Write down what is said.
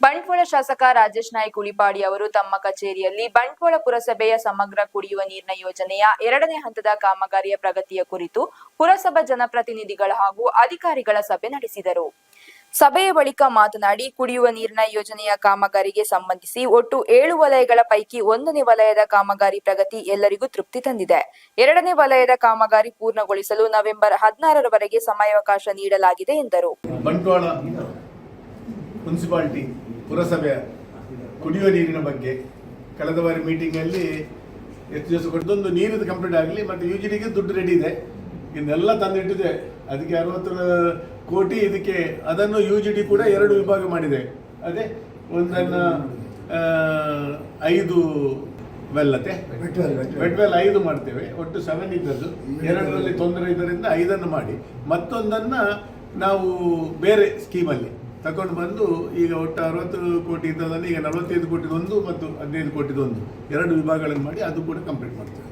ಬಂಟ್ವಾಳ ಶಾಸಕ ರಾಜೇಶ್ ನಾಯ್ಕ್ ಉಳಿಪಾಡಿ ಅವರು ತಮ್ಮ ಕಚೇರಿಯಲ್ಲಿ ಬಂಟ್ವಾಳ ಪುರಸಭೆಯ ಸಮಗ್ರ ಕುಡಿಯುವ ನೀರಿನ ಯೋಜನೆಯ ಎರಡನೇ ಹಂತದ ಕಾಮಗಾರಿಯ ಪ್ರಗತಿಯ ಕುರಿತು ಪುರಸಭಾ ಜನಪ್ರತಿನಿಧಿಗಳ ಹಾಗೂ ಅಧಿಕಾರಿಗಳ ಸಭೆ ನಡೆಸಿದರು. ಸಭೆಯ ಬಳಿಕ ಮಾತನಾಡಿ, ಕುಡಿಯುವ ನೀರಿನ ಯೋಜನೆಯ ಕಾಮಗಾರಿಗೆ ಸಂಬಂಧಿಸಿ ಒಟ್ಟು ಏಳು ವಲಯಗಳ ಪೈಕಿ ಒಂದನೇ ವಲಯದ ಕಾಮಗಾರಿ ಪ್ರಗತಿ ಎಲ್ಲರಿಗೂ ತೃಪ್ತಿ ತಂದಿದೆ. ಎರಡನೇ ವಲಯದ ಕಾಮಗಾರಿ ಪೂರ್ಣಗೊಳಿಸಲು ನವೆಂಬರ್ ಹದಿನಾರರವರೆಗೆ ಸಮಯಾವಕಾಶ ನೀಡಲಾಗಿದೆ ಎಂದರು. ಬಂಟ್ವಾಳ ಮುನ್ಸಿಪಾಲಿಟಿ ಪುರಸಭೆಯ ಕುಡಿಯುವ ನೀರಿನ ಬಗ್ಗೆ ಕಳೆದ ಬಾರಿ ಮೀಟಿಂಗ್ ಅಲ್ಲಿ ಎಷ್ಟು ದಿವಸ ನೀರಿನ ಕಂಪ್ಲೀಟ್ ಆಗಲಿ, ಮತ್ತೆ ಯು ಜಿ ದುಡ್ಡು ರೆಡಿ ಇದೆ. ಇನ್ನೆಲ್ಲ ತಂದಿಟ್ಟಿದೆ. ಅದಕ್ಕೆ ಅರವತ್ತು ಕೋಟಿ ಇದಕ್ಕೆ ಅದನ್ನು ಯು ಜಿ ಡಿ ಕೂಡ ಎರಡು ವಿಭಾಗ ಮಾಡಿದೆ. ಅದೇ ಒಂದನ್ನು ಐದು ವೆಲ್ಲತೆ ವೆಟ್ ವೆಲ್ ಐದು ಮಾಡ್ತೇವೆ ಒಟ್ಟು ಸೆವೆನ್ ಇದ್ದದ್ದು. ಎರಡರಲ್ಲಿ ತೊಂದರೆ ಇದರಿಂದ ಐದನ್ನು ಮಾಡಿ. ಮತ್ತೊಂದನ್ನು ನಾವು ಬೇರೆ ಸ್ಕೀಮಲ್ಲಿ ತಗೊಂಡು ಬಂದು ಈಗ ಒಟ್ಟು ಅರವತ್ತು ಕೋಟಿ ಇದ್ದದನ್ನು ಈಗ ನಲವತ್ತೈದು ಕೋಟಿದೊಂದು ಮತ್ತು ಹದಿನೈದು ಕೋಟಿದೊಂದು. ಎರಡು ವಿಭಾಗಗಳನ್ನು ಮಾಡಿ ಅದು ಕೂಡ ಕಂಪ್ಲೀಟ್ ಮಾಡ್ತೇವೆ.